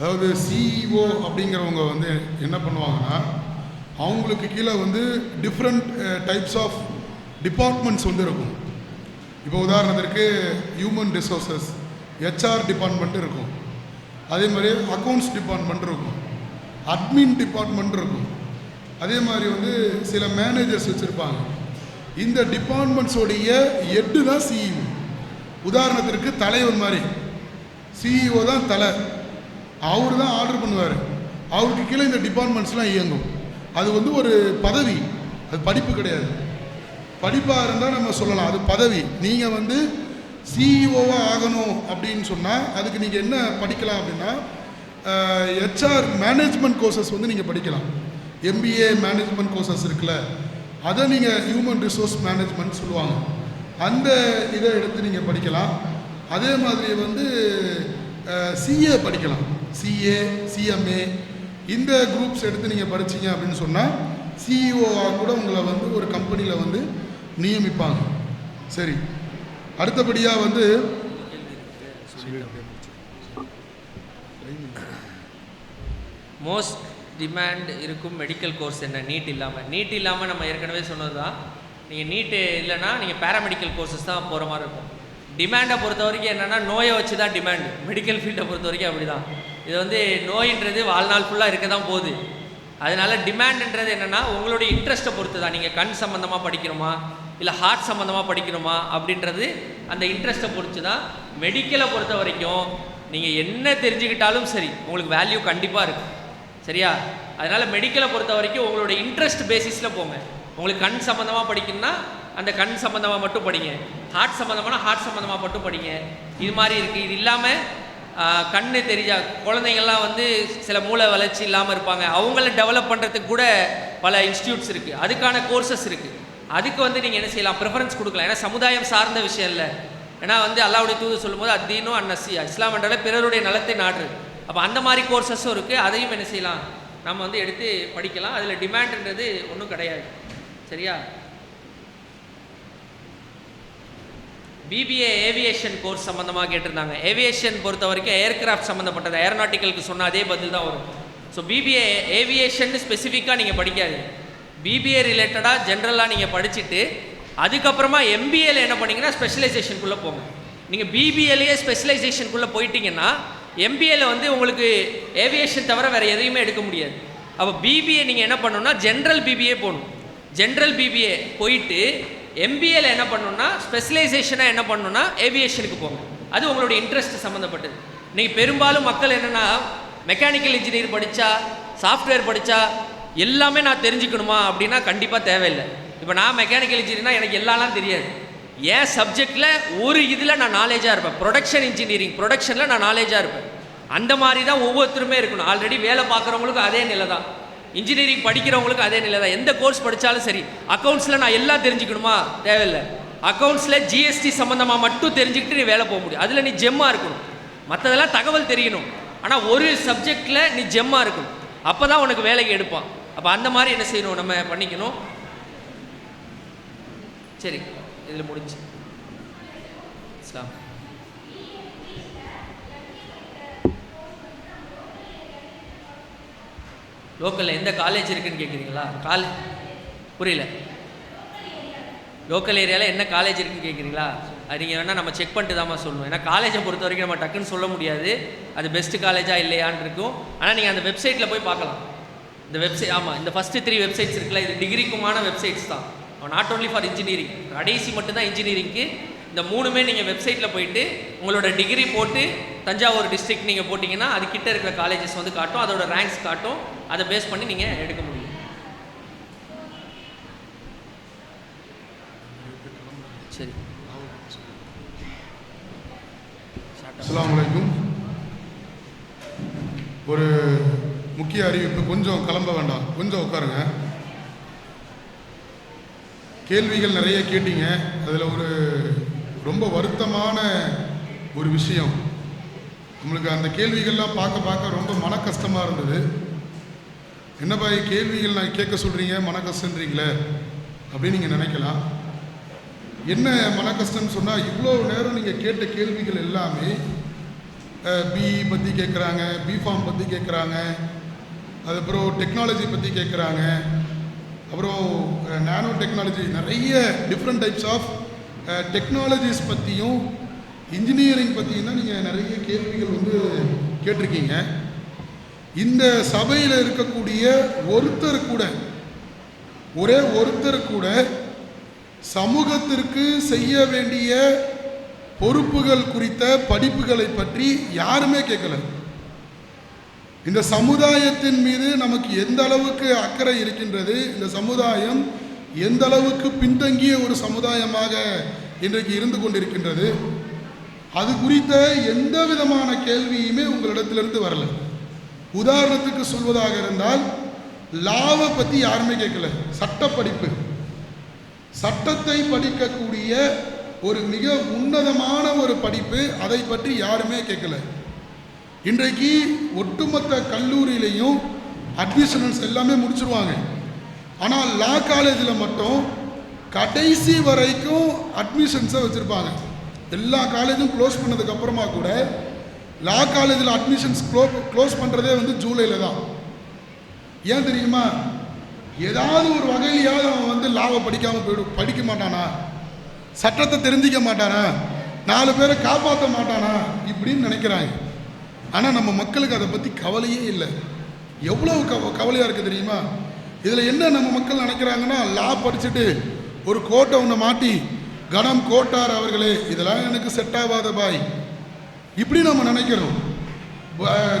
அதாவது சிஇஓ அப்படிங்கிறவங்க வந்து என்ன பண்ணுவாங்கன்னா அவங்களுக்கு கீழே வந்து டிஃப்ரெண்ட் டைப்ஸ் ஆஃப் டிபார்ட்மெண்ட்ஸ் வந்து இருக்கும். இப்போ உதாரணத்திற்கு ஹியூமன் ரிசோர்ஸஸ் ஹெச்ஆர் டிபார்ட்மெண்ட் இருக்கும். அதே மாதிரி அக்கௌண்ட்ஸ் டிபார்ட்மெண்ட் இருக்கும். அட்மின் டிபார்ட்மெண்ட் இருக்கும். அதே மாதிரி வந்து சில மேனேஜர்ஸ் வச்சுருப்பாங்க. இந்த டிபார்ட்மெண்ட்ஸோடைய எட்டு தான் சிஇஓ உதாரணத்திற்கு தலைவர் மாதிரி. சிஇஓ தான் தலை. அவர் தான் ஆர்டர் பண்ணுவார். அவருக்கு கீழே இந்த டிபார்ட்மெண்ட்ஸ்லாம் இயங்கும். அது வந்து ஒரு பதவி. அது படிப்பு கிடையாது. படிப்பாக இருந்தால் நம்ம சொல்லலாம். அது பதவி. நீங்கள் வந்து சிஇஓவாக ஆகணும் அப்படின்னு சொன்னால் அதுக்கு நீங்கள் என்ன படிக்கலாம் அப்படின்னா ஹெச்ஆர் மேனேஜ்மெண்ட் கோர்சஸ் வந்து நீங்கள் படிக்கலாம். எம்பிஏ மேனேஜ்மெண்ட் கோர்சஸ் இருக்குல்ல அதை நீங்கள் ஹியூமன் ரிசோர்ஸ் மேனேஜ்மெண்ட் சொல்லுவாங்க. அந்த இதை எடுத்து நீங்கள் படிக்கலாம். அதே மாதிரி வந்து சிஏ படிக்கலாம். சிஏ சிஎம்ஏ இந்த குரூப்ஸ் எடுத்து நீங்கள் படிச்சீங்க அப்படின்னு சொன்னால் சிஇஓவாக கூட உங்களை வந்து ஒரு கம்பெனியில் வந்து நியமிப்பாங்க. சரி. அடுத்தபடியாக வந்து மோஸ்ட் டிமாண்ட் இருக்கும் மெடிக்கல் கோர்ஸ் என்ன? நீட் இல்லாமல் நீட் இல்லாமல் நம்ம ஏற்கனவே சொன்னது தான் நீங்கள் நீட்டு இல்லைன்னா நீங்கள் பேராமெடிக்கல் கோர்சஸ் தான் போகிற மாதிரி இருக்கும். டிமாண்டை பொறுத்த வரைக்கும் என்னென்னா நோயை வச்சு தான் டிமாண்ட் மெடிக்கல் ஃபீல்டை பொறுத்த வரைக்கும் அப்படி தான் இது வந்து நோயின்றது வாழ்நாள் ஃபுல்லாக இருக்க தான் போகுது. அதனால டிமாண்டுன்றது என்னென்னா உங்களுடைய இன்ட்ரெஸ்ட்டை பொறுத்து தான் நீங்கள் கண் சம்மந்தமாக படிக்கணுமா? இல்லை ஹார்ட் சம்மந்தமாக படிக்கணுமா? அப்படின்றது அந்த இன்ட்ரெஸ்ட்டை பொறுத்து தான் மெடிக்கலை பொறுத்த வரைக்கும் நீங்கள் என்ன தெரிஞ்சுக்கிட்டாலும் சரி உங்களுக்கு வேல்யூ கண்டிப்பாக இருக்கும். சரியா? அதனால் மெடிக்கலை பொறுத்த வரைக்கும் உங்களோட இன்ட்ரெஸ்ட் பேசிஸில் போங்க. உங்களுக்கு கண் சம்மந்தமாக படிக்கணும்னா அந்த கண் சம்மந்தமாக மட்டும் படிங்க. ஹார்ட் சம்மந்தமான ஹார்ட் சம்மந்தமாக மட்டும் படிங்க. இது மாதிரி இருக்குது இது இல்லாமல் கண் தெரிஞ்சா குழந்தைங்கள்லாம் வந்து சில மூளை வளர்ச்சி இல்லாமல் இருப்பாங்க. அவங்கள டெவலப் பண்ணுறதுக்கு கூட பல இன்ஸ்டியூட்ஸ் இருக்குது அதுக்கான கோர்சஸ் இருக்குது அதுக்கு வந்து நீங்கள் என்ன செய்யலாம்? ப்ரிஃபரன்ஸ் கொடுக்கலாம். ஏன்னா சமுதாயம் சார்ந்த விஷயம் இல்லை. ஏன்னா வந்து அல்லாவுடைய தூது சொல்லும்போது அத்தீனும் அன்னசியா இஸ்லாம் என்றாலே பிறருடைய நலத்தை நாடு. அப்போ அந்த மாதிரி கோர்சஸும் இருக்குது அதையும் என்ன செய்யலாம்? நம்ம வந்து எடுத்து படிக்கலாம். அதில் டிமாண்ட்ன்றது ஒன்றும் கிடையாது. சரியா? பிபிஏ ஏவியேஷன் கோர்ஸ் சம்மந்தமாக கேட்டிருந்தாங்க. ஏவியேஷன் பொறுத்த வரைக்கும் ஏர்கிராஃப்ட் சம்மந்தப்பட்டது ஏரோநாட்டிக்கலுக்கு சொன்ன அதே பதில் தான் வரும். ஸோ பிபிஏ ஏவியேஷன் ஸ்பெசிஃபிக்காக நீங்கள் படிக்காது. பிபிஏ ரிலேட்டடாக ஜென்ரலாக நீங்கள் படிச்சுட்டு அதுக்கப்புறமா எம்பிஏல என்ன பண்ணீங்கன்னா ஸ்பெஷலைசேஷனுக்குள்ளே போங்க. நீங்கள் பிபிஏலேயே ஸ்பெஷலைசேஷனுக்குள்ளே போயிட்டீங்கன்னா எம்பிஏல வந்து உங்களுக்கு ஏவியேஷன் தவிர வேறு எதையுமே எடுக்க முடியாது. அப்போ பிபிஏ நீங்கள் என்ன பண்ணணும்னா ஜென்ரல் பிபிஏ போகணும். ஜென்ரல் பிபிஏ போயிட்டு எம்பிஏல என்ன பண்ணணும்னா ஸ்பெஷலைசேஷனாக என்ன பண்ணணும்னா ஏவியேஷனுக்கு போங்க. அது உங்களுடைய இன்ட்ரெஸ்ட் சம்மந்தப்பட்டது இன்னைக்கு பெரும்பாலும் மக்கள் என்னென்னா மெக்கானிக்கல் இன்ஜினியர் படித்தா சாஃப்ட்வேர் படித்தா எல்லாமே நான் தெரிஞ்சுக்கணுமா அப்படின்னா கண்டிப்பாக தேவையில்லை. இப்போ நான் மெக்கானிக்கல் இன்ஜினியர்னா எனக்கு எல்லாம்லாம் தெரியாது. என் சப்ஜெக்டில் ஒரு இதில் நான் நாலேஜாக இருப்பேன். ப்ரொடக்ஷன் இன்ஜினியரிங் ப்ரொடக்ஷனில் நான் நாலேஜாக இருப்பேன். அந்த மாதிரி தான் ஒவ்வொருத்தருமே இருக்கணும். ஆல்ரெடி வேலை பார்க்குறவங்களுக்கும் அதே நிலை தான் இன்ஜினியரிங் படிக்கிறவங்களுக்கு அதே நிலை தான் எந்த கோர்ஸ் படித்தாலும் சரி அக்கௌண்ட்ஸில் நான் எல்லாம் தெரிஞ்சுக்கணுமா? தேவையில்லை. அக்கௌண்ட்ஸில் ஜிஎஸ்டி சம்மந்தமாக மட்டும் தெரிஞ்சுக்கிட்டு நீ வேலை போக முடியும். அதில் நீ ஜெம்மாக இருக்கணும். மற்றதெல்லாம் தகவல் தெரியணும். ஆனால் ஒரு சப்ஜெக்டில் நீ ஜெம்மாக இருக்கணும். அப்போ தான் உனக்கு வேலைக்கு எடுப்பான். அப்போ அந்த மாதிரி என்ன செய்யணும்? நம்ம பண்ணிக்கணும். சரி இதில் முடிஞ்சு. இஸ்லாம். லோக்கலில் எந்த காலேஜ் இருக்குன்னு கேட்குறீங்களா காலே புரியல. லோக்கல் ஏரியாவில் என்ன காலேஜ் இருக்குன்னு கேட்குறீங்களா அது நீங்கள் வேணால் நம்ம செக் பண்ணிட்டு தான்மா சொல்லணும். ஏன்னா காலேஜை பொறுத்த வரைக்கும் நம்ம டக்குன்னு சொல்ல முடியாது. அது பெஸ்ட்டு காலேஜா இல்லையான்னு இருக்கும். ஆனால் நீங்கள் அந்த வெப்சைட்டில் போய் பார்க்கலாம். இந்த வெப்சைட் ஆமாம் இந்த ஃபஸ்ட்டு த்ரீ வெப்சைட்ஸ் இருக்குல்ல இது டிகிரிக்குமான வெப்சைட்ஸ் தான். நாட் ஓன்லி ஃபார் இன்ஜினியரிங் கடைசி மட்டும்தான் இன்ஜினியரிங்க்கு இந்த மூணுமே நீங்கள் வெப்சைட்டில் போயிட்டு உங்களோட டிகிரி போட்டு தஞ்சாவூர் டிஸ்ட்ரிக்ட் நீங்கள் போட்டிங்கன்னா அது கிட்ட இருக்கிற காலேஜஸ் வந்து காட்டும். அதோட ரேங்க்ஸ் காட்டும். அதை பேஸ் பண்ணி நீங்கள் எடுக்க முடியும். சரி. அஸ்ஸலாமு ஒரு முக்கிய அறிவிப்பு கொஞ்சம் கிளம்ப வேண்டாம். கொஞ்சம் உட்காருங்க. கேள்விகள் நிறைய கேட்டீங்க. அதில் ஒரு ரொம்ப வருத்தமான ஒரு விஷயம். நம்மளுக்கு அந்த கேள்விகள்லாம் பார்க்க பார்க்க ரொம்ப மன கஷ்டமாக இருந்தது. என்னப்பா கேள்விகள் நான் கேட்க சொல்கிறீங்க மன கஷ்டன்றீங்களே அப்படின்னு நீங்கள் நினைக்கலாம். என்ன மன கஷ்டம்னு சொன்னால் இவ்வளோ நேரம் நீங்கள் கேட்ட கேள்விகள் எல்லாமே பிஇ பற்றி கேட்குறாங்க பிஃபார்ம் பற்றி கேட்குறாங்க அதுக்கப்புறம் டெக்னாலஜி பற்றி கேட்குறாங்க அப்புறம் நானோ டெக்னாலஜி நிறைய டிஃப்ரெண்ட் டைப்ஸ் ஆஃப் டெக்னாலஜிஸ் பற்றியும் இன்ஜினியரிங் பற்றியும் தான் நீங்கள் நிறைய கேள்விகள் வந்து கேட்டிருக்கீங்க. இந்த சபையில் இருக்கக்கூடிய ஒருத்தர் கூட ஒரே ஒருத்தர் கூட சமூகத்திற்கு செய்ய வேண்டிய பொறுப்புகள் குறித்த படிப்புகளை பற்றி யாருமே கேட்கல. இந்த சமுதாயத்தின் மீது நமக்கு எந்த அளவுக்கு அக்கறை இருக்கின்றது இந்த சமுதாயம் எந்த அளவுக்கு பின்தங்கிய ஒரு சமுதாயமாக இன்றைக்கு இருந்து கொண்டிருக்கின்றது அது குறித்த எந்த விதமான கேள்வியுமே உங்களிடத்திலிருந்து வரலை. உதாரணத்துக்கு சொல்வதாக இருந்தால் லாவை பற்றி யாருமே கேட்கல. சட்ட படிப்பு சட்டத்தை படிக்கக்கூடிய ஒரு மிக உன்னதமான ஒரு படிப்பு அதை பற்றி யாருமே கேட்கல. இன்றைக்கு ஒட்டுமொத்த கல்லூரியிலையும் அட்மிஷன்ஸ் எல்லாமே முடிச்சிருவாங்க. ஆனால் லா காலேஜில் மட்டும் கடைசி வரைக்கும் அட்மிஷன்ஸை வச்சுருப்பாங்க. எல்லா காலேஜும் க்ளோஸ் பண்ணதுக்கப்புறமா கூட லா காலேஜில் அட்மிஷன்ஸ் க்ளோ க்ளோஸ் பண்ணுறதே வந்து ஜூலையில் தான். ஏன் தெரியுமா? ஏதாவது ஒரு வகையிலையாவது அவன் வந்து லாவை படிக்காமல் போயிடும் படிக்க மாட்டானா? சட்டத்தை தெரிஞ்சிக்க மாட்டானா? நாலு பேரை காப்பாற்ற மாட்டானா? இப்படின்னு நினைக்கிறாங்க. ஆனால் நம்ம மக்களுக்கு அதை பற்றி கவலையே இல்லை. எவ்வளவு கவ கவலையாக இருக்குது தெரியுமா? இதில் என்ன நம்ம மக்கள் நினைக்கிறாங்கன்னா லா படிச்சுட்டு ஒரு கோட்டை ஒன்று மாட்டி கணம் கோட்டார் அவர்களே இதெல்லாம் எனக்கு செட் ஆகாத பாய். இப்படி நம்ம நினைக்கிறோம்.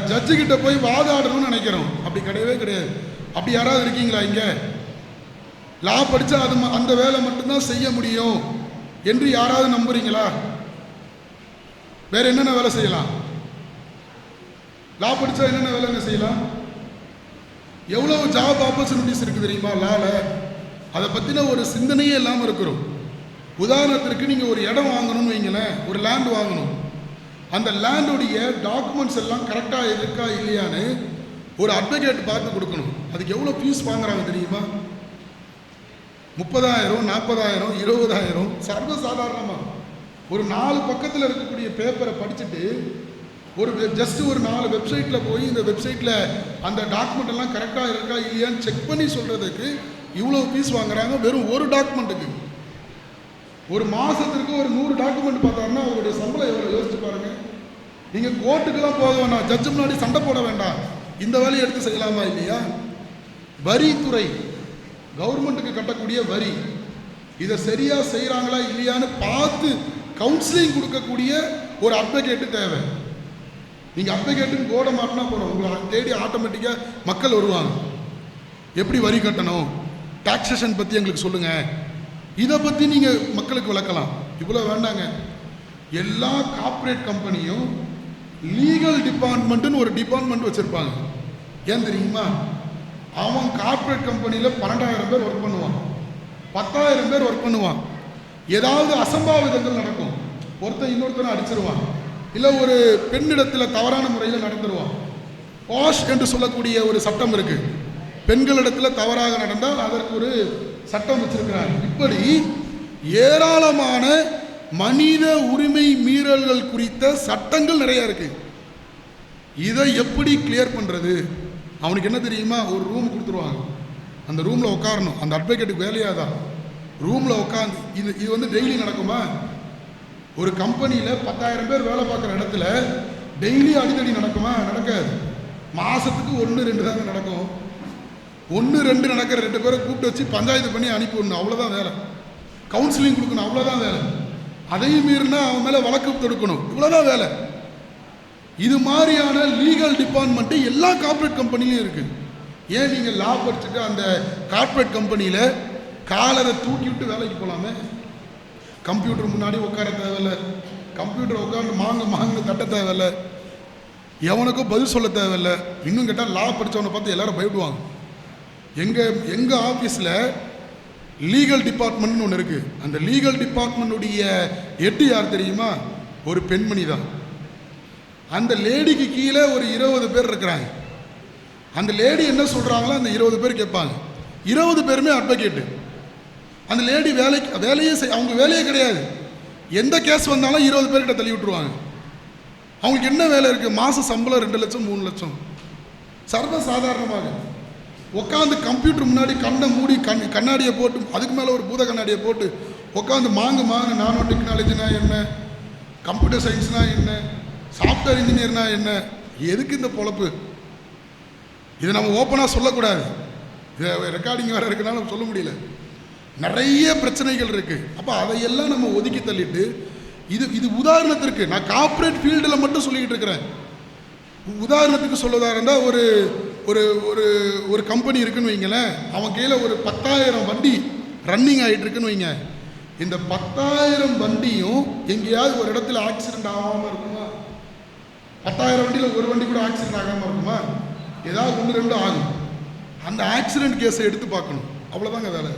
ஜட்ஜு கிட்ட போய் வாதாடணும்னு நினைக்கிறோம். அப்படி கிடையவே கிடையாது. அப்படி யாராவது இருக்கீங்களா இங்கே? லா படித்தா அது ம- அந்த வேலை மட்டும்தான் செய்ய முடியும் என்று யாராவது நம்புறீங்களா? வேற என்னென்ன வேலை செய்யலாம்? லா படித்தா என்னென்ன வேலைங்க செய்யலாம்? எவ்வளோ ஜாப் ஆப்பர்ச்சுனிட்டிஸ் இருக்குது தெரியுமா லால அதை பற்றின ஒரு சிந்தனையே இல்லாமல் இருக்கிறோம். உதாரணத்திற்கு நீங்கள் ஒரு இடம் வாங்கணும்னு வைங்களேன். ஒரு லேண்ட் வாங்கணும். அந்த லேண்டுடைய டாக்குமெண்ட்ஸ் எல்லாம் கரெக்டாக இருக்கா இல்லையான்னு ஒரு அட்வொகேட் பார்த்து கொடுக்கணும். அதுக்கு எவ்வளோ ஃபீஸ் வாங்குறாங்க தெரியுமா? முப்பதாயிரம் நாற்பதாயிரம் இருபதாயிரம் சர்வசாதாரணமாக ஒரு நாலு பக்கத்தில் இருக்கக்கூடிய பேப்பரை படிச்சுட்டு ஒரு ஜஸ்ட் ஒரு நாலு வெப்சைட்டில் போய் இந்த வெப்சைட்டில் அந்த டாக்குமெண்ட் எல்லாம் கரெக்டாக இருக்கா இல்லையான்னு செக் பண்ணி சொல்கிறதுக்கு இவ்வளோ ஃபீஸ் வாங்குறாங்க. வெறும் ஒரு டாக்குமெண்ட்டுக்கு ஒரு மாதத்திற்கு ஒரு நூறு டாக்குமெண்ட் பார்த்தாருன்னா அவருடைய சம்பளம் எவ்வளோ யோசிச்சு பாருங்க. நீங்கள் கோர்ட்டுக்கெல்லாம் போக வேண்டாம் ஜட்ஜு முன்னாடி சண்டை போட வேண்டாம். இந்த வேலையை எடுத்து செய்யலாமா இல்லையா? வரித்துறை கவர்மெண்ட்டுக்கு கட்டக்கூடிய வரி. இதை சரியா செய்கிறாங்களா இல்லையான்னு பார்த்து கவுன்சிலிங் கொடுக்கக்கூடிய ஒரு அட்வொகேட்டு தேவை. நீங்கள் அட்வொகேட்டுன்னு போட மாட்டினா போகிறோம் உங்களை தேடி ஆட்டோமேட்டிக்காக மக்கள் வருவாங்க. எப்படி வரி கட்டணும்? டாக்ஸேஷன் பற்றி எங்களுக்கு சொல்லுங்கள் இதை பற்றி நீங்கள் மக்களுக்கு விளக்கலாம். இவ்வளோ வேண்டாங்க. எல்லா கார்ப்பரேட் கம்பெனியும் லீகல் டிபார்ட்மெண்ட்டுன்னு ஒரு டிபார்ட்மெண்ட் வச்சுருப்பாங்க. ஏன் தெரியுமா? அவன் கார்ப்பரேட் கம்பெனியில் பன்னெண்டாயிரம் பேர் ஒர்க் பண்ணுவான். பத்தாயிரம் பேர் ஒர்க் பண்ணுவான். ஏதாவது அசம்பாவிதங்கள் நடக்கும். ஒருத்தன் இன்னொருத்தனை அடிச்சிருவான். இல்லை ஒரு பெண்ணிடத்தில் தவறான முறையில் நடந்துருவான். பாஷ் என்று சொல்லக்கூடிய ஒரு சட்டம் இருக்குது பெண்களிடத்தில் தவறாக நடந்தால் அதற்கு ஒரு சட்டம் வச்சிருக்கிறார். இப்படி ஏராளமான மனித உரிமை மீறல்கள் குறித்த சட்டங்கள் நிறைய இருக்கு. இதை எப்படி கிளியர் பண்றது? அவனுக்கு என்ன தெரியுமா? ஒரு ரூம் கொடுத்துருவாங்க. அந்த ரூம்ல உட்காரணும். அந்த அட்வொகேட்டுக்கு வேலையாக தான். ரூம்ல உட்காந்து இது இது வந்து டெய்லி நடக்குமா? ஒரு கம்பெனியில் பத்தாயிரம் பேர் வேலை பார்க்குற இடத்துல டெய்லி அடிக்கடி நடக்குமா? நடக்காது. மாதத்துக்கு ஒன்று ரெண்டு தாங்க நடக்கும். ஒன்று ரெண்டு நடக்கிற ரெண்டு பேரை கூப்பிட்டு வச்சு பஞ்சாயத்து பண்ணி அனுப்பி விடணும் அவ்வளோதான் வேலை. கவுன்சிலிங் கொடுக்கணும் அவ்வளோதான் வேலை. அதையும் மீறினா அவன் மேலே வழக்கு தொடுக்கணும். இவ்வளோதான் வேலை. இது மாதிரியான லீகல் டிபார்ட்மெண்ட்டு எல்லா கார்ப்பரேட் கம்பெனிலையும் இருக்குது ஏன் நீங்கள் லா படிச்சுட்டு அந்த கார்ப்பரேட் கம்பெனியில் காலரை தூக்கி விட்டு வேலைக்கு போகலாமே கம்ப்யூட்டர் முன்னாடி உட்கார தேவையில்ல. கம்ப்யூட்டர் உட்காந்து மாங்க மாங்க தட்ட தேவையில்ல. எவனுக்கும் பதில் சொல்ல தேவையில்ல. இன்னும் கேட்டால் லா படித்தவனை பார்த்து எல்லாரும் பயப்படுவாங்க. எங்கள் எங்கள் ஆஃபீஸில் லீகல் டிபார்ட்மெண்ட்னு ஒன்று இருக்குது அந்த லீகல் டிபார்ட்மெண்ட்டுடைய எட்டு யார் தெரியுமா? ஒரு பெண்மணி தான். அந்த லேடிக்கு கீழே ஒரு இருபது பேர் இருக்கிறாங்க. அந்த லேடி என்ன சொல்கிறாங்களோ அந்த இருபது பேர் கேட்பாங்க. இருபது பேருமே அட்வொகேட்டு அந்த லேடி வேலைக்கு வேலையே செய் அவங்க வேலையே கிடையாது. எந்த கேஸ் வந்தாலும் இருபது பேர்கிட்ட தள்ளி விட்டுருவாங்க. அவங்களுக்கு என்ன வேலை இருக்குது மாத சம்பளம் ரெண்டு லட்சம் மூணு லட்சம். சர்வ சாதாரணமாக. உட்காந்து கம்ப்யூட்டர் முன்னாடி கண்ணை மூடி கண் கண்ணாடியை போட்டு அதுக்கு மேலே ஒரு பூத கண்ணாடியை போட்டு உட்காந்து மாங்கு மாங்கு நானோ டெக்னாலஜினா என்ன கம்ப்யூட்டர் சயின்ஸ்னா என்ன? சாஃப்ட்வேர் இன்ஜினியர்னா என்ன? எதுக்கு இந்த பொழப்பு? இதை நம்ம ஓப்பனாக சொல்லக்கூடாது. இதை ரெக்கார்டிங் வேறு இருக்கனால சொல்ல முடியல. நிறைய பிரச்சனைகள் இருக்குது அப்போ அதையெல்லாம் நம்ம ஒதுக்கி தள்ளிட்டு இது இது உதாரணத்திற்கு நான் கார்ப்பரேட் ஃபீல்டில் மட்டும் சொல்லிக்கிட்டு இருக்கிறேன். உதாரணத்துக்கு சொல்லுவதாக இருந்தால் ஒரு ஒரு ஒரு ஒரு கம்பெனி இருக்குன்னு வைங்களேன் அவன் கீழே ஒரு பத்தாயிரம் வண்டி ரன்னிங் ஆகிட்டு இருக்குன்னு வைங்க. இந்த பத்தாயிரம் வண்டியும் எங்கேயாவது ஒரு இடத்துல ஆக்சிடென்ட் ஆகாமல் இருக்குமா? பத்தாயிரம் வண்டியில் ஒரு வண்டி கூட ஆக்சிடென்ட் ஆகாமல் இருக்குமா? ஏதாவது ஒன்று ரெண்டு ஆகும். அந்த ஆக்சிடெண்ட் கேஸை எடுத்து பார்க்கணும். அவ்வளோதாங்க வேலை.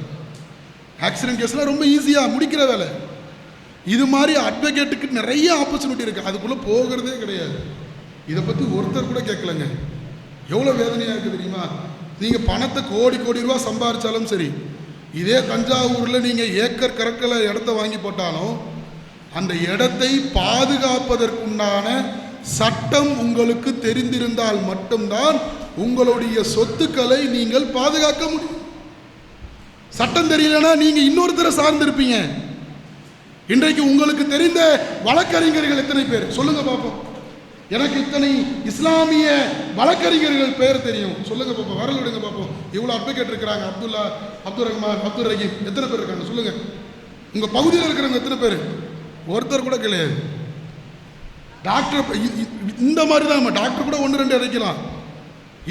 ஆக்சிடென்ட் கேஸ்லாம் ரொம்ப ஈஸியாக முடிக்கிற வேலை. இது மாதிரி அட்வொகேட்டுக்கு நிறைய ஆப்பர்ச்சுனிட்டி இருக்குது அதுக்குள்ளே போகிறதே கிடையாது. இதை பற்றி ஒருத்தர் கூட கேட்கலங்க. எவ்வளோ வேதனையாக இருக்குது தெரியுமா? நீங்கள் பணத்தை கோடி கோடி ரூபா சம்பாதிச்சாலும் சரி இதே தஞ்சாவூரில் நீங்கள் ஏக்கர் கரக்கில் இடத்த வாங்கி போட்டாலும் அந்த இடத்தை பாதுகாப்பதற்குண்டான சட்டம் உங்களுக்கு தெரிந்திருந்தால் மட்டும்தான் உங்களுடைய சொத்துக்களை நீங்கள் பாதுகாக்க முடியும். சட்டம் தெரியலனா நீங்கள் இன்னொருத்தரை சார்ந்திருப்பீங்க. இன்றைக்கு உங்களுக்கு தெரிந்த வழக்கறிஞர்கள் எத்தனை பேர்? சொல்லுங்க பார்ப்போம் எனக்கு இத்தனை இஸ்லாமிய வழக்கறிஞர்கள் பேர் தெரியும். சொல்லுங்க பார்ப்போம் வரல் விடுங்க பார்ப்போம் இவ்வளோ அட்வொகேட் இருக்கிறாங்க. அப்துல்லா அப்துல் ரஹ்மான் அப்துல் ரஹீம். எத்தனை பேர் இருக்காங்க? சொல்லுங்க. உங்க பகுதியில் இருக்கிறவங்க எத்தனை பேர்? ஒருத்தர் கூட கிடையாது. டாக்டர் இந்த மாதிரி தான் நம்ம டாக்டர் கூட ஒன்று ரெண்டு இறைக்கலாம்.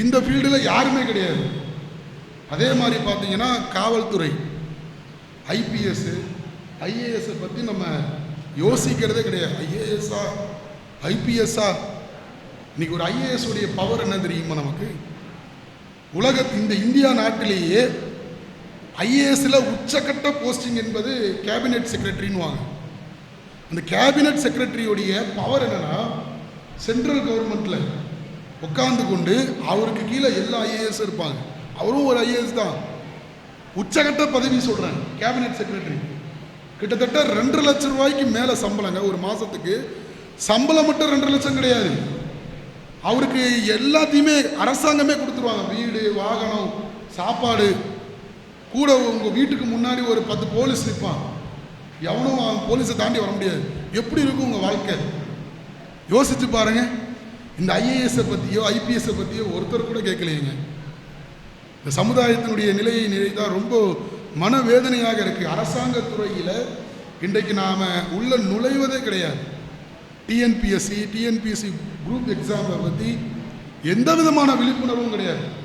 இந்த ஃபீல்டில் யாருமே கிடையாது. அதே மாதிரி பார்த்தீங்கன்னா காவல்துறை ஐபிஎஸ் ஐஏஎஸை பற்றி நம்ம யோசிக்கிறதே கிடையாது. ஐஏஎஸ்ஸா ஐபிஎஸ்ஸா இன்னைக்கு ஒரு ஐஏஎஸ் உடைய பவர் என்ன தெரியுமா நமக்கு? உலக இந்த இந்தியா நாட்டிலேயே ஐஏஎஸ்ல உச்சக்கட்ட போஸ்டிங் என்பது கேபினெட் செக்ரட்டரின்னுவாங்க அந்த கேபினெட் செக்ரட்டரியுடைய பவர் என்னன்னா சென்ட்ரல் கவர்மெண்ட்ல உட்கார்ந்து கொண்டு அவருக்கு கீழே எல்லா ஐஏஎஸ் இருப்பாங்க. அவரும் ஒரு ஐஏஎஸ் தான். உச்சகட்ட பதவி சொல்றேன் கேபினெட் செக்ரட்டரி கிட்டத்தட்ட ரெண்டு லட்சம் ரூபாய்க்கு மேலே சம்பளங்க ஒரு மாசத்துக்கு. சம்பளம் மட்டும் ரெண்டு லட்சம் கிடையாது. அவருக்கு எல்லாத்தையுமே அரசாங்கமே கொடுத்துருவாங்க. வீடு வாகனம் சாப்பாடு. கூட உங்கள் வீட்டுக்கு முன்னாடி ஒரு பத்து போலீஸ் நிற்பான் எவனும் அவன் போலீஸை தாண்டி வர முடியாது. எப்படி இருக்கும் உங்கள் வாழ்க்கை? யோசிச்சு பாருங்க. இந்த ஐஏஎஸை பற்றியோ ஐபிஎஸ்ஸை பற்றியோ ஒருத்தர் கூட கேட்கலையேங்க. இந்த சமுதாயத்தினுடைய நிலையை தான் ரொம்ப மனவேதனையாக இருக்குது அரசாங்க துறையில் இன்றைக்கு நாம் உள்ள நுழைவதே கிடையாது. டிஎன்பிஎஸ்சி டிஎன்பிஎஸ்சி குரூப் எக்ஸாமை பற்றி எந்த விதமான விழிப்புணர்வும் கிடையாது.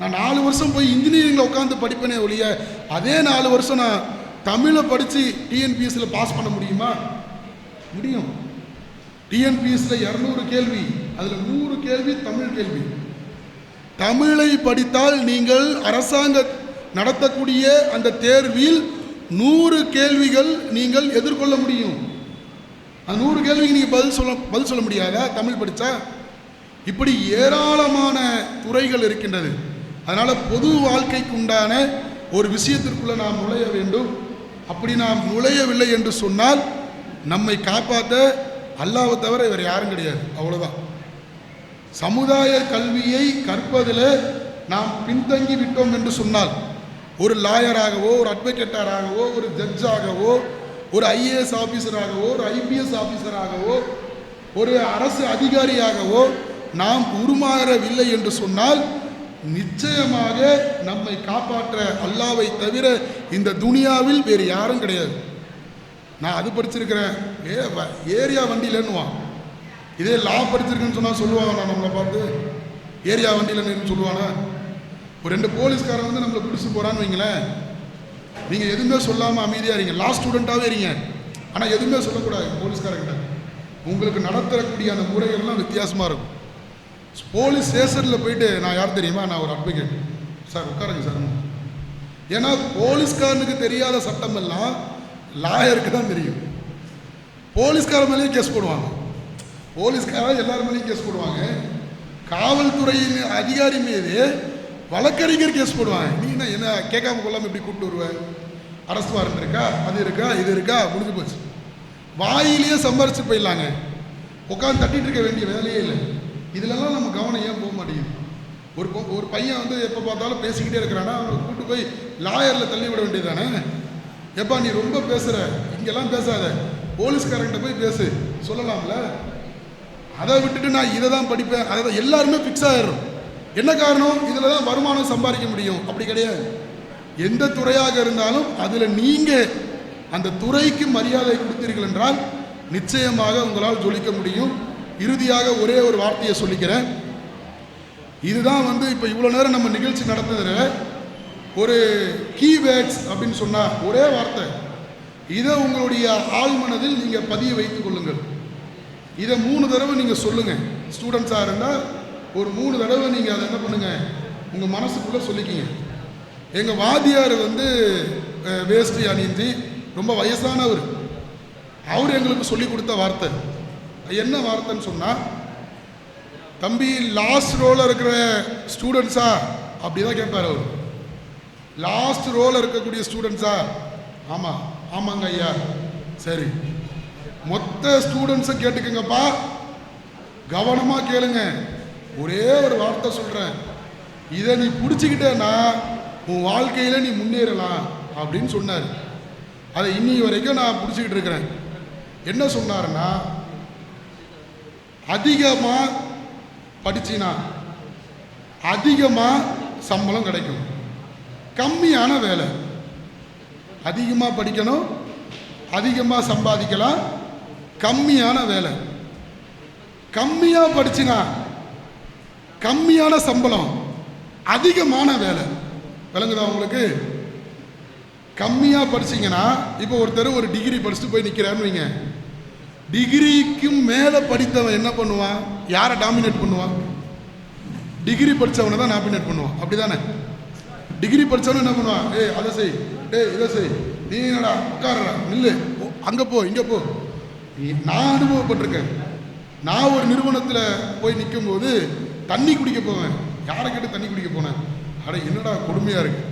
நான் நாலு வருஷம் போய் இன்ஜினியரிங்கில் உட்காந்து படிப்பேனே ஒழிய அதே நாலு வருஷம் நான் தமிழை படித்து டிஎன்பிஎஸ்சியில் பாஸ் பண்ண முடியுமா? முடியும். டிஎன்பிஎஸ்சியில் இரநூறு கேள்வி அதில் நூறு கேள்வி தமிழ் கேள்வி. தமிழை படித்தால் நீங்கள் அரசாங்க நடத்தக்கூடிய அந்த தேர்வில் நூறு கேள்விகள் நீங்கள் எதிர்கொள்ள முடியும். அந்த நூறு கேள்விக்கு நீங்கள் பதில் சொல்ல பதில் சொல்ல முடியாதா? தமிழ் படித்தா இப்படி ஏராளமான துறைகள் இருக்கின்றது. அதனால் பொது வாழ்க்கைக்கு உண்டான ஒரு விஷயத்திற்குள்ளே நாம் நுழைய வேண்டும். அப்படி நாம் நுழையவில்லை என்று சொன்னால் நம்மை காப்பாற்ற அல்லாவை தவிர இவர் யாரும் கிடையாது. அவ்வளோதான் சமுதாய கல்வியை கற்பதில் நாம் பின்தங்கி விட்டோம் என்று சொன்னால் ஒரு லாயராகவோ ஒரு அட்வொகேட்டராகவோ ஒரு ஜட்ஜாகவோ ஒரு ஐஏஎஸ் ஆஃபீஸராகவோ ஒரு ஐபிஎஸ் ஆஃபீஸராகவோ ஒரு அரசு அதிகாரியாகவோ நாம் உருமாறவில்லை என்று சொன்னால் நிச்சயமாக நம்மை காப்பாற்ற அல்லாவை தவிர இந்த துனியாவில் வேறு யாரும் கிடையாது. நான் அது படிச்சிருக்கிறேன். ஏ வ- ஏரியா வண்டியிலன்னுவான். இதே லா படிச்சிருக்கேன்னு சொன்னால் சொல்லுவாங்க நான் நம்மளை பார்த்து. ஏரியா வண்டியிலன்னு சொல்லுவானா? ஒரு ரெண்டு போலீஸ்காரன் வந்து நம்மளை பிடிச்சி போகிறான்னு வைங்களேன். நீங்கள் எதுவுமே சொல்லாமல் அமைதியாக இருங்க. லா ஸ்டூடெண்ட்டாகவே இருங்க. ஆனால் எதுவுமே சொல்லக்கூடாது. போலீஸ்காரங்கிட்ட உங்களுக்கு நடத்தக்கூடிய அந்த முறைகள்லாம் வித்தியாசமாக இருக்கும். போலீஸ் ஸ்டேஷனில் போயிட்டு நான் யார் தெரியுமா? நான் ஒரு அட்வொகேட் சார் உட்காருங்க சார். ஏன்னா போலீஸ்காரனுக்கு தெரியாத சட்டம் எல்லாம் லாயருக்கு தான் தெரியும். போலீஸ்கார மேலேயும் கேஸ் போடுவாங்க. போலீஸ்காரன் எல்லார் மேலேயும் கேஸ் போடுவாங்க. காவல்துறையின் அதிகாரி மீது வழக்கறிஞர் கேஸ் போடுவாங்க. நீ என்ன என்ன கேட்காம கொள்ளாம எப்படி கூப்பிட்டு வருவ? அரசு வாரண்ட் இருக்கா? அது இருக்கா? இது இருக்கா? முடிஞ்சு போச்சு. வாயிலேயே சம்பாரிச்சு போயிடலாங்க. உட்காந்து தட்டிட்டு இருக்க வேண்டிய வேலையே இல்லை. இதுலலாம் நம்ம கவனம் ஏன் போக மாட்டேங்குது? ஒரு ஒரு பையன் வந்து எப்போ பார்த்தாலும் பேசிக்கிட்டே இருக்கிறானா அவனை கூட்டு போய் லாயரில் தள்ளி விட வேண்டியதானே எப்பா நீ ரொம்ப பேசுகிற இங்கெல்லாம் பேசாத. போலீஸ்காரங்கிட்ட போய் பேசு. சொல்லலாம்ல? அதை விட்டுட்டு நான் இதை தான் படிப்பேன். அதை தான் எல்லாருமே ஃபிக்ஸ் ஆகிடும் என்ன காரணம்? இதில் தான் வருமானம் சம்பாதிக்க முடியும். அப்படி கிடையாது. எந்த துறையாக இருந்தாலும் அதில் நீங்கள் அந்த துறைக்கு மரியாதை கொடுத்தீர்கள் என்றால் நிச்சயமாக உங்களால் ஜொலிக்க முடியும். இறுதியாக ஒரே ஒரு வார்த்தையை சொல்லிக்கிறேன். இதுதான் வந்து இப்போ இவ்வளோ நேரம் நம்ம நிகழ்ச்சி நடந்ததில் ஒரு கீவேர்ட்ஸ் அப்படின்னு சொன்னால் ஒரே வார்த்தை. இதை உங்களுடைய ஆழ்மனதில் நீங்கள் பதிய வைத்துக் கொள்ளுங்கள். இதை மூணு தடவை நீங்கள் சொல்லுங்கள் ஸ்டூடெண்ட்ஸாக இருந்தால் ஒரு மூணு தடவை நீங்கள் அதை என்ன பண்ணுங்கள் உங்கள் மனசுக்குள்ளே சொல்லிக்கிங்க. எங்கள் வாத்தியார் வந்து வேஷ்டி அணிஞ்சு ரொம்ப வயசானவர். அவர் எங்களுக்கு சொல்லி கொடுத்த வார்த்தை. என்ன வார்த்தைன்னு சொன்னால் தம்பி லாஸ்ட் ரோவில் இருக்கிற ஸ்டூடெண்ட்ஸா அப்படி தான் கேட்பார் அவர். லாஸ்ட் ரோவில் இருக்கக்கூடிய ஸ்டூடெண்ட்ஸா ஆமாம் ஆமாங்க ஐயா. சரி. மொத்த ஸ்டூடெண்ட்ஸை கேட்டுக்கங்கப்பா. கவனமாக கேளுங்க. ஒரே ஒரு வார்த்தை சொல்கிறேன் இதை நீ பிடிச்சிக்கிட்டேன்னா உன் வாழ்க்கையில் நீ முன்னேறலாம் அப்படின்னு சொன்னார். அதை இன்னி வரைக்கும் நான் பிடிச்சிக்கிட்டு இருக்கிறேன். என்ன சொன்னாருன்னா அதிகமாக படிச்சினா அதிகமாக சம்பளம் கிடைக்கும். கம்மியான வேலை. அதிகமாக படிக்கணும் அதிகமாக சம்பாதிக்கலாம் கம்மியான வேலை. கம்மியாக படிச்சினா கம்மியான சம்பளம் அதிகமான வேலை. விளங்குதா உங்களுக்கு? கம்மியாக படிச்சீங்கன்னா இப்போ ஒருத்தர் ஒரு டிகிரி படிச்சுட்டு போய் நிற்கிறாருன்னு வைங்க. டிகிரிக்கும் மேலே படித்தவன் என்ன பண்ணுவான்? யாரை டாமினேட் பண்ணுவான்? டிகிரி படித்தவனை தான் டாமினேட் பண்ணுவான். அப்படி தானே டிகிரி படித்தவனும் என்ன பண்ணுவான்? ஏய் அதை செய். டேய் இதை செய். நீ என்னடா உட்கார்றா நில்லு. அங்கே போ இங்கே போ. நான் அனுபவப்பட்டிருக்கேன். நான் ஒரு நிறுவனத்தில் போய் நிற்கும்போது தண்ணி குடிக்க போவேன். யாரை கேட்டு தண்ணி குடிக்க போனேன்? அட என்னடா கொடுமையாக இருக்கு.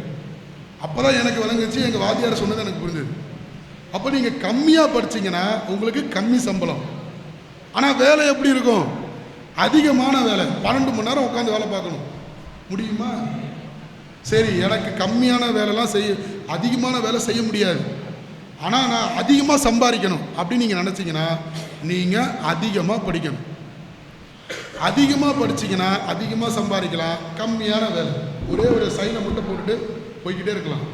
அப்போ தான் எனக்கு விளங்குச்சு எங்கள் வாத்தியார் சொன்னது எனக்கு புரிஞ்சுது. அப்போ நீங்கள் கம்மியாக படிச்சீங்கன்னா உங்களுக்கு கம்மி சம்பளம். ஆனால் வேலை எப்படி இருக்கும்? அதிகமான வேலை. பன்னெண்டு மணி நேரம் உட்காந்து வேலை பார்க்கணும். முடியுமா? சரி எனக்கு கம்மியான வேலைலாம் செய்ய அதிகமான வேலை செய்ய முடியாது. ஆனால் நான் அதிகமாக சம்பாதிக்கணும் அப்படின்னு நீங்கள் நினச்சிங்கன்னா நீங்கள் அதிகமாக படிக்கணும். அதிகமாக படிச்சீங்கன்னா அதிகமாக சம்பாதிக்கலாம். கம்மியான வேலை. ஒரே ஒரு சைனை மட்டும் போட்டுட்டு போய்கிட்டே இருக்கலாம்.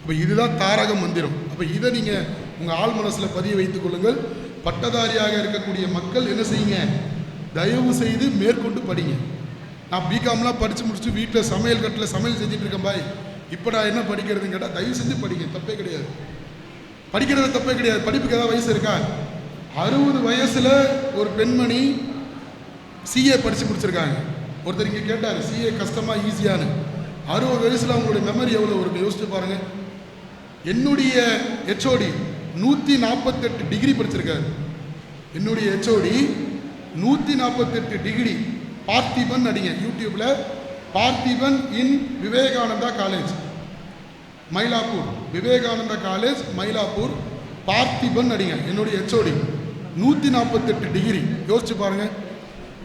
இப்போ இதுதான் தாரக மந்திரம். அப்போ இதை நீங்கள் உங்கள் ஆள் மனசில் பதிய வைத்துக் கொள்ளுங்கள். பட்டதாரியாக இருக்கக்கூடிய மக்கள் என்ன செய்யுங்க? தயவு செய்து மேற்கொண்டு படிங்க. நான் பிகாம்லாம் படித்து முடிச்சுட்டு வீட்டில் சமையல் கட்டில் சமையல் செஞ்சுட்டு இருக்கேன் பாய். இப்போ நான் என்ன படிக்கிறதுன்னு கேட்டால் தயவு செஞ்சு படிங்க. தப்பே கிடையாது. படிக்கிறது தப்பே கிடையாது. படிப்புக்கு ஏதாவது வயசு இருக்கா? அறுபது வயசில் ஒரு பெண்மணி சிஏ படித்து முடிச்சிருக்காங்க. ஒருத்தர் இங்கே கேட்டார் சிஏ கஷ்டமாக ஈஸியான்னு அறுபது வயசில் அவங்களுடைய மெமரி எவ்வளோ இருக்கு? யோசிச்சு பாருங்கள் என்னுடைய ஹெச்ஓடி நூற்றி நாற்பத்தெட்டு டிகிரி படிச்சிருக்காரு. என்னுடைய ஹெச்ஓடி நூற்றி நாற்பத்தெட்டு டிகிரி பார்த்திபன் அடிங்க யூடியூப்பில் Parthiban in Vivekananda college Mylapore. Vivekananda college Mylapore. Parthiban அடிங்க என்னுடைய ஹெச்ஓடி நூற்றி நாற்பத்தெட்டு டிகிரி யோசிச்சு பாருங்கள்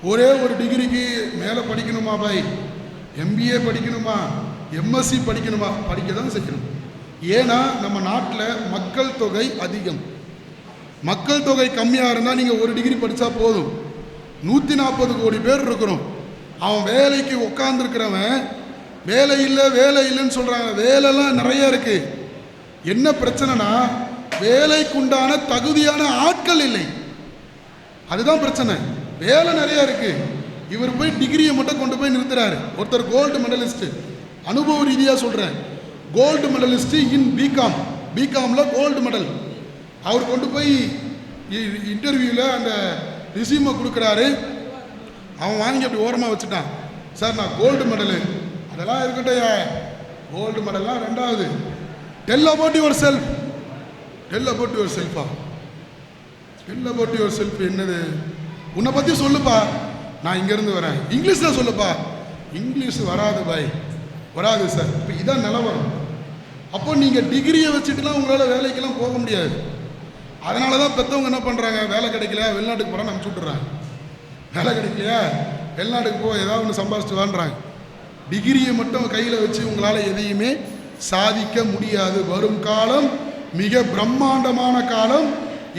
ஒரே ஒரு டிகிரிக்கு மேலே படிக்கணுமா பாய்? எம்பிஏ படிக்கணுமா? எம்எஸ்சி படிக்கணுமா? படிக்க தான் செய்யணும் ஏன்னா நம்ம நாட்டில் மக்கள் தொகை அதிகம். மக்கள் தொகை கம்மியாக இருந்தால் நீங்கள் ஒரு டிகிரி படித்தா போதும். நூற்றி நாற்பது கோடி பேர் இருக்கிறோம். அவன் வேலைக்கு உட்காந்துருக்கிறவன் வேலை இல்லை வேலை இல்லைன்னு சொல்கிறாங்க வேலைலாம் நிறைய இருக்குது என்ன பிரச்சனைனா வேலைக்குண்டான தகுதியான ஆட்கள் இல்லை. அதுதான் பிரச்சனை. வேலை நிறையா இருக்குது இவர் போய் டிகிரியை மட்டும் கொண்டு போய் நிறுத்துறாரு. ஒருத்தர் கோல்டு மெடலிஸ்ட்டு அனுபவ ரீதியாக சொல்கிறேன் கோல்டு மெடலிஸ்ட்டு இன் பிகாம் பிகாமில் கோல்டு மெடல் அவர் கொண்டு போய் இன்டர்வியூவில் அந்த ரிசியூமை கொடுக்குறாரு. அவன் வாங்கி அப்படி ஓரமாக வச்சுட்டான். சார் நான் கோல்டு மெடலு அதெல்லாம் இருக்கட்டும் கோல்டு மெடல்லாம் ரெண்டாவது tell about yourself tell about your செல்ஃபா tell about yourself என்னது? உன்னை பற்றி சொல்லுப்பா. நான் இங்கேருந்து வரேன். இங்கிலீஷில் சொல்லுப்பா. இங்கிலீஷ் வராது பாய். வராது சார். இப்போ இதான் நிலவரம். அப்போ நீங்கள் டிகிரியை வச்சுட்டுலாம் உங்களால் வேலைக்கெல்லாம் போக முடியாது. அதனால தான் பெற்றவங்க என்ன பண்ணுறாங்க வேலை கிடைக்கல வெளிநாட்டுக்கு போகிறான்னு அனுப்பிச்சி விட்டுறாங்க. வேலை கிடைக்கலையா? வெளிநாட்டுக்கு போக ஏதாவது ஒன்று சம்பாதிச்சுட்டு வான்றாங்க டிகிரியை மட்டும் கையில் வச்சு உங்களால் எதையுமே சாதிக்க முடியாது. வரும் காலம் மிக பிரம்மாண்டமான காலம்.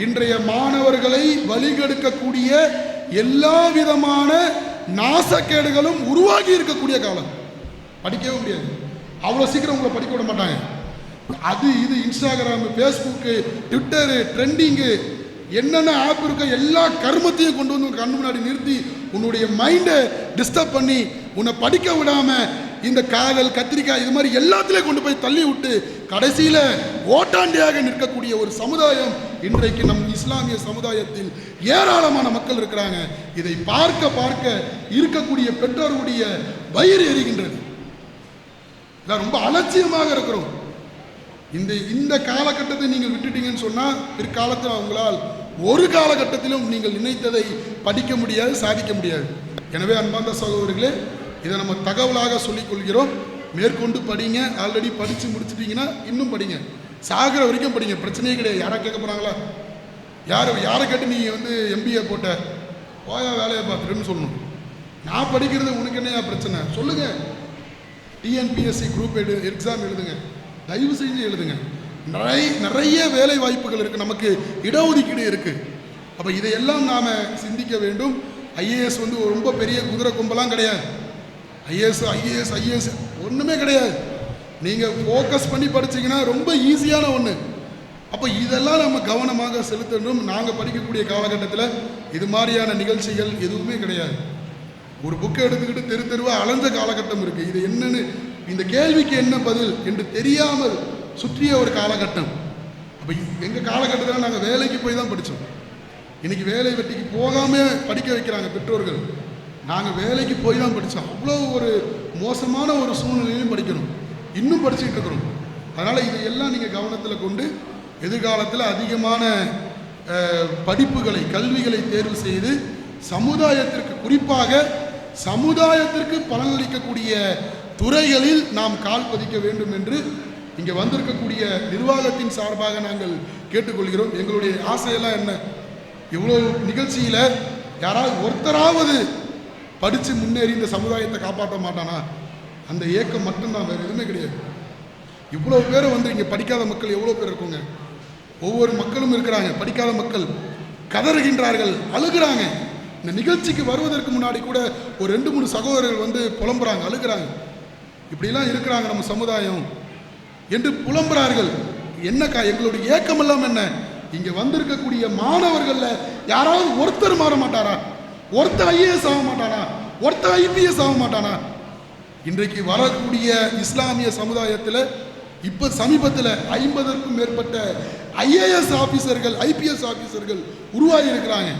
இன்றைய மாணவர்களை வழிகெடுக்கக்கூடிய எல்லா விதமான நாசக்கேடுகளும் உருவாகி இருக்கக்கூடிய காலம். படிக்கவே முடியாது. அவ்வளோ சீக்கிரம் உங்களை படிக்க விட மாட்டாங்க. அது இது இன்ஸ்டாகிராம் ஃபேஸ்புக்கு ட்விட்டரு ட்ரெண்டிங்கு என்னென்ன ஆப் இருக்கோ எல்லா கர்மத்தையும் கொண்டு வந்து உன் கண்ணு முன்னாடி நிறுத்தி உன்னுடைய மைண்டை டிஸ்டர்ப் பண்ணி உன்னை படிக்க விடாமல் இந்த காதல் கத்திரிக்காய் இது மாதிரி எல்லாத்துலேயும் கொண்டு போய் தள்ளி விட்டு கடைசியில் ஓட்டாண்டியாக நிற்கக்கூடிய ஒரு சமுதாயம் இன்றைக்கு நம் இஸ்லாமிய சமுதாயத்தில் ஏராளமான மக்கள் இருக்கிறாங்க. இதை பார்க்க பார்க்க இருக்கக்கூடிய பெற்றோருடைய வயிறு எரிகின்றது. இதான் ரொம்ப அலட்சியமாக இருக்கிறோம். இந்த இந்த காலகட்டத்தை நீங்கள் விட்டுட்டீங்கன்னு சொன்னால் பிற்காலத்தில் உங்களால் ஒரு காலகட்டத்திலும் நீங்கள் நினைத்ததை படிக்க முடியாது சாதிக்க முடியாது. எனவே அன்பார்ந்த சகோதரர்களே இதை நம்ம தகவலாக சொல்லிக் கொள்கிறோம் மேற்கொண்டு படிங்க. ஆல்ரெடி படித்து முடிச்சிட்டிங்கன்னா இன்னும் படிங்க. சாகிற வரைக்கும் படிங்க. பிரச்சனையே கிடையாது. யாரை கேட்க போகிறாங்களா யார் யாரை கேட்டு நீங்கள் வந்து எம்பிஏ போட்ட? போயா வேலையை பார்த்துட்டுன்னு சொல்லணும். நான் படிக்கிறது உனக்கு என்னையா பிரச்சனை? சொல்லுங்கள் டிஎன்பிஎஸ்சி குரூப் எடு எக்ஸாம் எழுதுங்க. தயவு செஞ்சு எழுதுங்க. நிறைய நிறைய வேலை வாய்ப்புகள் இருக்குது நமக்கு இடஒதுக்கீடு இருக்குது அப்போ இதையெல்லாம் நாம் சிந்திக்க வேண்டும். ஐஏஎஸ் வந்து ஒரு ரொம்ப பெரிய குதிரை கும்பலாம் கிடையாது. ஐஏஎஸ் ஐஏஎஸ் ஐஏஎஸ் ஒன்றுமே கிடையாது. நீங்கள் ஃபோக்கஸ் பண்ணி படிச்சீங்கன்னா ரொம்ப ஈஸியான ஒன்று அப்போ இதெல்லாம் நம்ம கவனமாக செலுத்தணும். நாங்கள் படிக்கக்கூடிய காலகட்டத்தில் இது மாதிரியான நிகழ்ச்சிகள் எதுவுமே கிடையாது. ஒரு புக்கை எடுத்துக்கிட்டு தெரு தெருவாக அலைஞ்ச காலகட்டம் இருக்குது இது என்னன்னு இந்த கேள்விக்கு என்ன பதில் என்று தெரியாமல் சுற்றிய ஒரு காலகட்டம். அப்போ எங்கள் காலகட்டத்தில் நாங்கள் வேலைக்கு போய் தான் படித்தோம் இன்றைக்கி வேலை வெட்டிக்கு போகாமல் படிக்க வைக்கிறாங்க பெற்றோர்கள். நாங்கள் வேலைக்கு போய் தான் படித்தோம் அவ்வளோ ஒரு மோசமான ஒரு சூழ்நிலையிலும் படிக்கணும். இன்னும் படிச்சுட்டு இருக்கிறோம் அதனால் இதையெல்லாம் நீங்கள் கவனத்தில் கொண்டு எதிர்காலத்தில் அதிகமான படிப்புகளை கல்விகளை தேர்வு செய்து சமுதாயத்திற்கு குறிப்பாக சமுதாயத்திற்கு பலனளிக்கக்கூடிய துறைகளில் நாம் கால் பதிக்க வேண்டும் என்று இங்கே வந்திருக்கக்கூடிய நிர்வாகத்தின் சார்பாக நாங்கள் கேட்டுக்கொள்கிறோம். எங்களுடைய ஆசையெல்லாம் என்ன? இவ்வளோ நிகழ்ச்சியில் யாராவது ஒருத்தராவது படித்து முன்னேறி இந்த சமுதாயத்தை காப்பாற்ற மாட்டானா? அந்த ஏக்கம் மட்டும்தான் வேறு எதுவுமே கிடையாது. இவ்வளோ பேர் வந்து இங்கே படிக்காத மக்கள் எவ்வளோ பேர் இருக்குங்க? ஒவ்வொரு மக்களும் இருக்கிறாங்க படிக்காத மக்கள். கதறுகின்றார்கள் அழுகிறாங்க. இந்த நிகழ்ச்சிக்கு வருவதற்கு முன்னாடி கூட ஒரு ரெண்டு மூணு சகோதரர்கள் வந்து புலம்புறாங்க அழுகிறாங்க. இப்படிலாம் இருக்கிறாங்க நம்ம சமுதாயம். என்று புலம்புறார்கள். என்னக்கா எங்களுடைய ஏக்கம் எல்லாம் என்ன? இங்கே வந்திருக்கக்கூடிய மாணவர்களில் யாராவது ஒருத்தர் மாற மாட்டாரா? ஒருத்தர் ஐஏஎஸ் ஆக மாட்டானா? ஒருத்தன் ஐபிஎஸ் ஆக மாட்டானா? இன்றைக்கு வரக்கூடிய இஸ்லாமிய சமுதாயத்தில் இப்போ சமீபத்தில் ஐம்பதற்கும் மேற்பட்ட ஐஏஎஸ் ஆஃபீஸர்கள் ஐபிஎஸ் ஆஃபீஸர்கள் உருவாகி இருக்கிறாங்க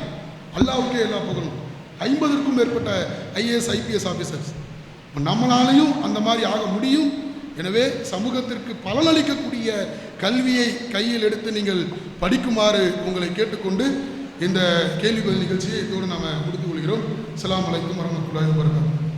அல்லாவுக்கே எல்லா புகழும் ஐம்பதற்கும் மேற்பட்ட ஐஏஎஸ் ஐபிஎஸ் ஆஃபீஸர்ஸ் நம்மளாலையும் அந்த மாதிரி ஆக முடியும். எனவே சமூகத்திற்கு பலனளிக்கக்கூடிய கல்வியை கையில் எடுத்து நீங்கள் படிக்குமாறு உங்களை கேட்டுக்கொண்டு இந்த கேள்வி பதில் நிகழ்ச்சியை இதோடு நாம் முடித்துக் கொள்கிறோம். அலாம் அலைக்கும் வரமத்துல்லாஹி வபரகாத்துஹு.